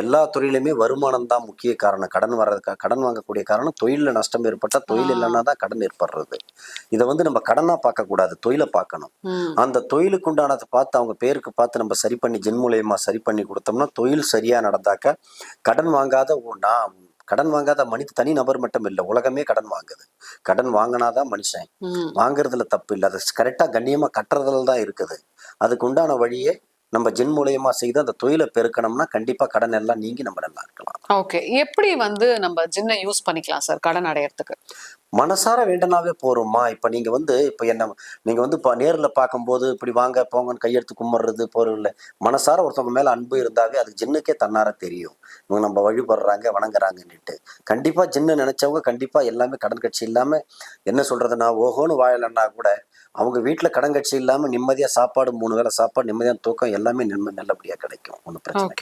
எல்லா துறையிலுமே வருமானம் தான் முக்கிய காரணம். கடன் வர்றதுக்கு கடன் வாங்கக்கூடிய காரணம் தொழிலில் நஷ்டம் ஏற்பட்டால் தொழில். இல்லைன்னா தான் கடன் ஏற்படுறது. இதை வந்து நம்ம கடனாக பார்க்கக்கூடாது தொழிலை பார்க்கணும். அந்த தொழிலுக்கு உண்டானதை பார்த்து அவங்க பேருக்கு பார்த்து நம்ம சரி பண்ணி ஜென் மூலியமா சரி பண்ணி கொடுத்தோம்னா தொழில் சரியா நடந்தாக்க கடன் வாங்காத நான் கடன் வாங்காத மனித தனி நபர் மட்டும் இல்லை உலகமே கடன் வாங்குது. கடன் வாங்கினாதான் மனுஷன். வாங்குறதுல தப்பு இல்லை. அது கரெக்டாக கண்ணியமாக கட்டுறதுல தான் இருக்குது. அதுக்கு உண்டான வழியே நம்ம ஜென் மூலியமா செய்து அந்த தொழிலை பெருக்கணும்னா கண்டிப்பாக கடன் எல்லாம் நீங்கி நம்ம நல்லா இருக்கலாம். ஓகே. எப்படி வந்து நம்ம ஜின்னை யூஸ் பண்ணிக்கலாம் சார்? கடன் அடையறதுக்கு. மனசார வேண்டனாவே போறோமா இப்போ நீங்க வந்து இப்போ என்ன நீங்க வந்து இப்போ நேரில் பார்க்கும்போது இப்படி வாங்க போங்கன்னு கையெடுத்து கும்பிட்றது போறது இல்லை. மனசார ஒருத்தவங்க மேல அன்பு இருந்தாவே அது ஜின்னுக்கே தன்னார தெரியும். இவங்க நம்ம வழிபடுறாங்க வணங்குறாங்கன்னுட்டு. கண்டிப்பா ஜின்னு நினைச்சவங்க கண்டிப்பா எல்லாமே கடன் கட்சி இல்லாம என்ன சொல்றதுன்னா ஓஹோன்னு வாழலைன்னா கூட அவங்க வீட்டுல கடன் கட்சி இல்லாம நிம்மதியா சாப்பாடு மூணு வேளை சாப்பாடு நிம்மதியான தூக்கம் எல்லாமே நிம்ம நல்லபடியா கிடைக்கும். ஒன்றும் பிரச்சனை